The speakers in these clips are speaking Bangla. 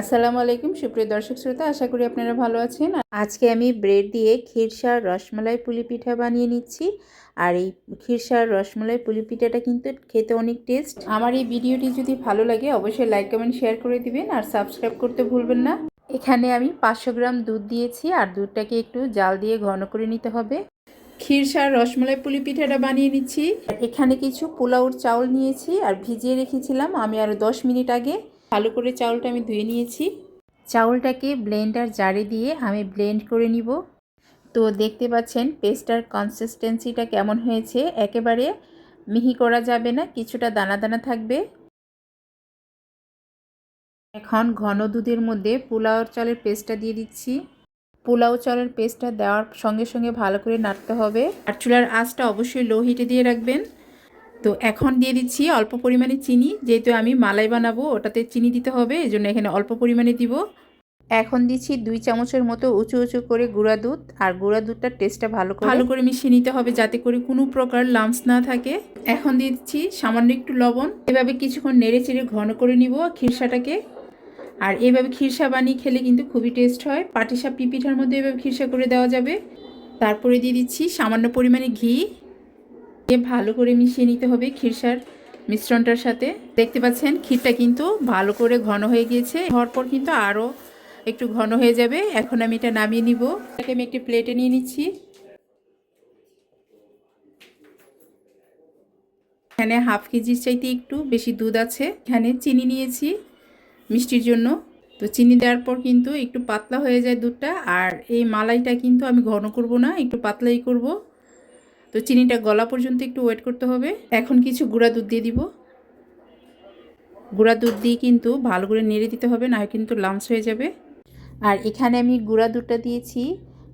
আসসালামু আলাইকুম, সুপ্রিয় দর্শক শ্রোতা, আশা করি আপনারা ভালো আছেন। আজকে আমি ব্রেড দিয়ে ক্ষীরসার রসমালাই পুলি পিঠা বানিয়ে নিচ্ছি। আর এই ক্ষীরসার রসমালাই পুলি পিঠাটা কিন্তু খেতে অনেক টেস্ট। আমার এই ভিডিওটি যদি ভালো লাগে, অবশ্যই লাইক, কমেন্ট, শেয়ার করে দিবেন আর সাবস্ক্রাইব করতে ভুলবেন না। এখানে আমি পাঁচশো গ্রাম দুধ দিয়েছি আর দুধটাকে একটু জাল দিয়ে ঘন করে নিতে হবে। ক্ষীরসার রসমালাই পুলি পিঠাটা বানিয়ে নিচ্ছি। এখানে কিছু পোলাওর চাউল নিয়েছি আর ভিজিয়ে রেখেছিলাম আমি আরও দশ মিনিট আগে। ভালো করে চাউলটা আমি ধুয়ে নিয়েছি। চাউলটাকে ব্লেন্ডার জারে দিয়ে আমি ব্লেন্ড করে নিব। তো দেখতে পাচ্ছেন, পেস্টার কনসিস্টেন্সিটা কেমন হয়েছে? একেবারে মিহি করা যাবে না, কিছুটা দানা দানা থাকবে। এখন ঘন দুধের মধ্যে পোলাওর চালের পেস্টটা দিয়ে দিচ্ছি। পোলাও চালের পেস্টটা দেওয়ার সঙ্গে সঙ্গে ভালো করে নাড়তে হবে। আর চুলার আঁচটা অবশ্যই লো হিটে দিয়ে রাখবেন। তো এখন দিয়ে দিচ্ছি অল্প পরিমাণে চিনি, যেহেতু আমি মালাই বানাবো, ওটাতে চিনি দিতে হবে এই জন্য এখানে অল্প পরিমাণে দিব। এখন দিচ্ছি দুই চামচের মতো উঁচু উঁচু করে গুঁড়া দুধ, আর গুঁড়া দুধটার টেস্টটা ভালো করে ভালো করে মিশিয়ে নিতে হবে, যাতে করে কোনো প্রকার লামস না থাকে। এখন দিচ্ছি সামান্য একটু লবণ, এভাবে কিছুক্ষণ নেড়ে চেড়ে ঘন করে নিব খিরসাটাকে। আর এভাবে খিরসা বানিয়ে খেলে কিন্তু খুবই টেস্ট হয়। পাটিসাপ পিঠার মধ্যে এভাবে খিরসা করে দেওয়া যাবে। তারপরে দিয়ে দিচ্ছি সামান্য পরিমাণে ঘি। দিয়ে ভালো করে মিশিয়ে নিতে হবে ক্ষীরসার মিশ্রণটার সাথে। দেখতে পাচ্ছেন, ক্ষীরটা কিন্তু ভালো করে ঘন হয়ে গিয়েছে। হওয়ার পর কিন্তু আরও একটু ঘন হয়ে যাবে। এখন আমি এটা নামিয়ে নিব। আমি একটি প্লেটে নিয়ে নিচ্ছি। এখানে হাফ কেজির চাইতে একটু বেশি দুধ আছে। এখানে চিনি নিয়েছি মিষ্টির জন্য। তো চিনি দেওয়ার পর কিন্তু একটু পাতলা হয়ে যায় দুধটা। আর এই মালাইটা কিন্তু আমি ঘন করব না, একটু পাতলাই করব। তো চিনিটা গলা পর্যন্ত একটু ওয়েট করতে হবে। এখন কিছু গুঁড়া দুধ দিয়ে দিব। গুঁড়া দুধ দিয়ে কিন্তু ভালো করে নেড়ে দিতে হবে, না কিন্তু লামস হয়ে যাবে। আর এখানে আমি গুঁড়া দুধটা দিয়েছি।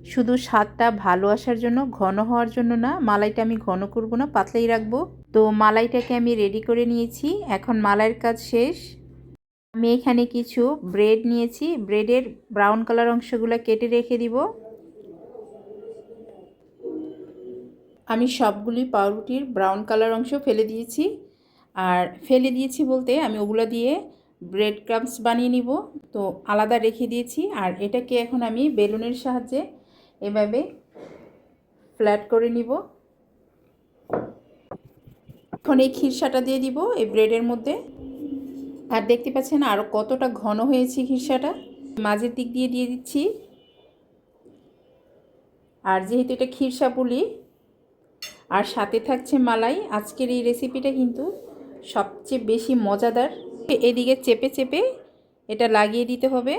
শুধু স্বাদটা ভালো আসার জন্য, ঘন হওয়ার জন্য না, মালাইটা আমি ঘন করব না, পাতলাই রাখব। তো মালাইটাকে আমি রেডি করে নিয়েছি। এখন মালাইয়ের কাজ শেষ। আমি এখানে কিছু ব্রেড নিয়েছি। ব্রেডের ব্রাউন কালার অংশগুলো কেটে রেখে দিব। আমি সবগুলি পাউরুটির ব্রাউন কালার অংশ ফেলে দিয়েছি। আর ফেলে দিয়েছি বলতে আমি ওগুলো দিয়ে ব্রেড ক্রামস বানিয়ে নিব। তো আলাদা রেখে দিয়েছি। আর এটাকে এখন আমি বেলুনের সাহায্যে এভাবে ফ্ল্যাট করে নিব। এখন এই খিরসাটা দিয়ে দিব এই ব্রেডের মধ্যে। আর দেখতে পাচ্ছেন আরও কতটা ঘন হয়েছে খিরসাটা। মাঝের দিক দিয়ে দিয়ে দিচ্ছি। আর যেহেতু এটা খিরসা পুলি আর সাথে থাকছে মালাই। আজকের এই রেসিপিটা কিন্তু সবচেয়ে বেশি মজাদার। এদিকে চেপে চেপে এটা লাগিয়ে দিতে হবে।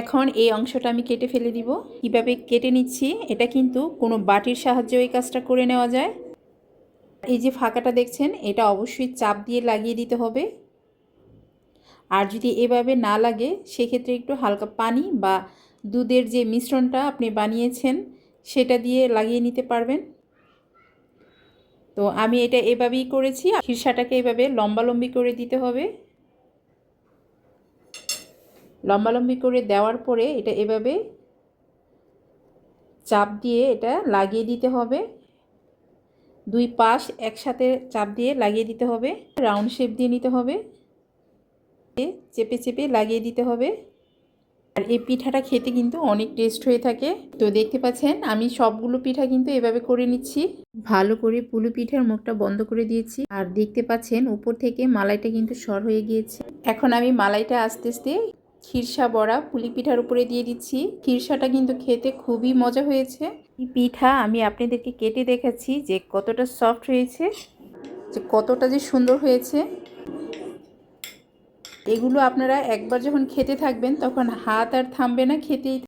এখন এই অংশটা আমি কেটে ফেলে দিব। কীভাবে কেটে নিচ্ছি, এটা কিন্তু কোনো বাটির সাহায্যে এই কাজটা করে নেওয়া যায়। এই যে ফাঁকাটা দেখছেন, এটা অবশ্যই চাপ দিয়ে লাগিয়ে দিতে হবে। আর যদি এভাবে না লাগে, সেক্ষেত্রে একটু হালকা পানি বা দুধের যে মিশ্রণটা আপনি বানিয়েছেন, সেটা দিয়ে লাগিয়ে নিতে পারবেন। তো আমি এটা এভাবেই করেছি খিরসাটাকে এভাবে লম্বালম্বি করে দিতে হবে। লম্বালম্বি করে দেওয়ার পরে এটা এভাবে চাপ দিয়ে এটা লাগিয়ে দিতে হবে। দুই পাশ একসাথে চাপ দিয়ে লাগিয়ে দিতে হবে। রাউন্ড শেপ দিয়ে নিতে হবে। চেপে চেপে লাগিয়ে দিতে হবে। আর এই পিঠাটা খেতে কিন্তু অনেক টেস্ট হয়ে থাকে। তো দেখতে পাচ্ছেন, আমি সবগুলো পিঠা কিন্তু এভাবে করে নিচ্ছি। ভালো করে পুলু পিঠার মুখটা বন্ধ করে দিয়েছি। আর দেখতে পাচ্ছেন, উপর থেকে মালাইটা কিন্তু সর হয়ে গিয়েছে। এখন আমি মালাইটা আস্তে আস্তে খিরসা বড়া পুলি পিঠার উপরে দিয়ে দিচ্ছি। খিরসাটা কিন্তু খেতে খুবই মজা হয়েছে। এই পিঠা আমি আপনাদেরকে কেটে দেখাচ্ছি যে কতটা সফট হয়েছে, যে কতটা যে সুন্দর হয়েছে। এগুলো আপনারা একবার যখন খেতে থাকবেন তখন হাত আর থামবে না খেতেই